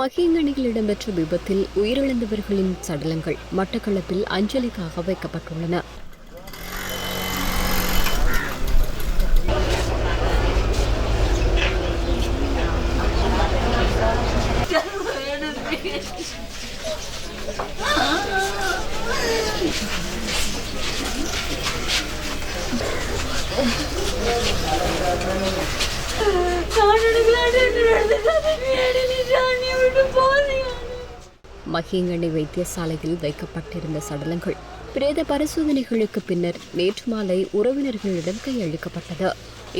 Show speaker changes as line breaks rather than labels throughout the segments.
மகிங்கணியில் இடம்பெற்ற விபத்தில் உயிரிழந்தவர்களின் சடலங்கள் மட்டக்களப்பில் அஞ்சலிக்காக வைக்கப்பட்டுள்ளன. மகிங்கண்ணி வைத்தியசாலையில் வைக்கப்பட்டிருந்த சடலங்கள் பிரேத பரிசோதனைகளுக்கு பின்னர் நேற்று மாலை உறவினர்களிடம் கையளிக்கப்பட்டது.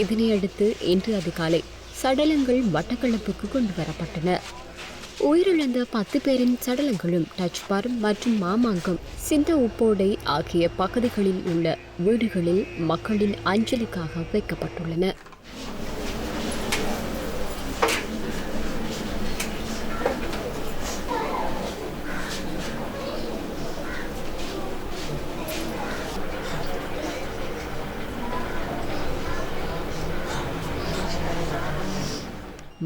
இதனையடுத்து இன்று அதிகாலை சடலங்கள் மட்டக்களப்புக்கு கொண்டு வரப்பட்டன. உயிரிழந்த பத்து பேரின் சடலங்களும் டச்பார் மற்றும் மாமாங்கம் சிந்த உப்போடை ஆகிய பகுதிகளில் உள்ள வீடுகளில் மக்களின் அஞ்சலிக்காக வைக்கப்பட்டுள்ளன.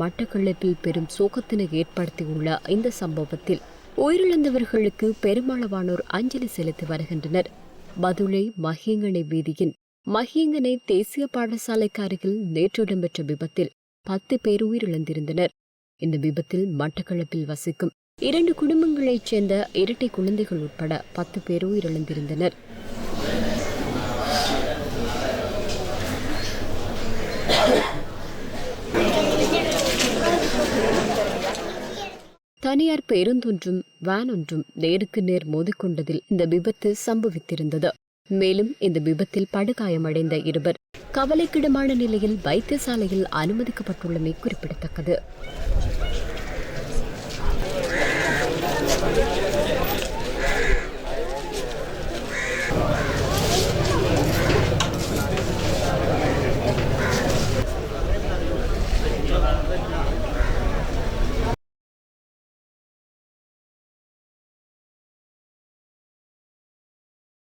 மட்டக்களப்பில் பெரும் சோகத்தினை ஏற்படுத்தியுள்ள இந்த சம்பவத்தில் உயிரிழந்தவர்களுக்கு பெருமளவானோர் அஞ்சலி செலுத்தி வருகின்றனர். பதுளை மகியங்கனை வீதியின் மகியங்கனை தேசிய பாடசாலைக்கு அருகில் நேற்று இடம்பெற்ற விபத்தில் பத்து பேர் உயிரிழந்திருந்தனர். இந்த விபத்தில் மட்டக்களப்பில் வசிக்கும் இரண்டு குடும்பங்களைச் சேர்ந்த இரட்டை குழந்தைகள் உட்பட பத்து பேர் உயிரிழந்திருந்தனர். தனியார் பேருந்தொன்றும் வேன் ஒன்றும் நேருக்கு நேர் மோதிக்கொண்டதில் இந்த விபத்து சம்பவித்திருந்தது. மேலும் இந்த விபத்தில் படுகாயமடைந்த இருவர் கவலைக்கிடமான நிலையில் வைத்தியசாலையில் அனுமதிக்கப்பட்டுள்ளமை குறிப்பிடத்தக்கது.